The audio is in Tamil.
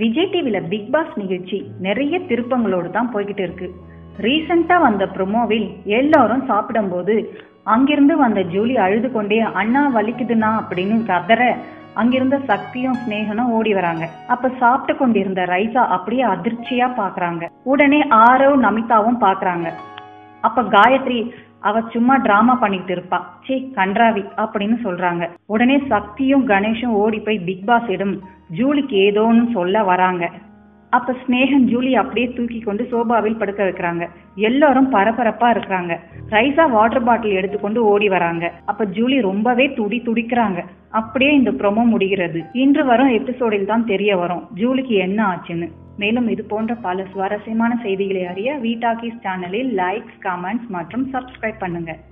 விஜய் டிவியில பிக் பாஸ் நிகழ்ச்சி நிறைய திருப்பங்களோடு தான் போய்கிட்டு இருக்கு. ரீசெண்டா வந்த ப்ரொமோவில் எல்லாரும் சாப்பிடும்போது அங்கிருந்து வந்த ஜூலி அழுது கொண்டே அண்ணா வலிக்குதுண்ணா அப்படின்னு கதற அங்கிருந்த சக்தியும் ஸ்னேகனும் ஓடி வராங்க. அப்ப சாப்பிட்டு கொண்டிருந்த ரைசா அப்படியே அதிர்ச்சியா பாக்குறாங்க. உடனே ஆரவ் நமிதாவும் பாக்குறாங்க. அப்ப காயத்ரி அவ சும்மா டிராமா பண்ணிட்டு இருப்பா. சே கன்றாவி அப்படின்னு சொல்றாங்க. உடனே சக்தியும் கணேஷும் ஓடி போய் பிக் பாஸிடம் ஜூலிக்கு ஏதோன்னு சொல்ல வராங்க. அப்ப ஸ்னேகன் ஜூலி அப்படியே தூக்கி கொண்டு சோபாவில் படுக்க வைக்கிறாங்க. எல்லாரும் பரபரப்பா இருக்கிறாங்க. ரைசா வாட்டர் பாட்டில் எடுத்துக்கொண்டு ஓடி வராங்க. அப்ப ஜூலி ரொம்பவே துடி துடிக்கிறாங்க. அப்படியே இந்த ப்ரொமோ முடிகிறது. இன்று வரும் எபிசோடில் தான் தெரிய வரும். ஜூலிக்கு என்ன ஆச்சுன்னு. மேலும் இது போன்ற பல சுவாரஸ்யமான செய்திகளை அறிய வீட்டாக்கி சேனலில் லைக்ஸ் கமெண்ட்ஸ் மற்றும் சப்ஸ்கிரைப் பண்ணுங்கள்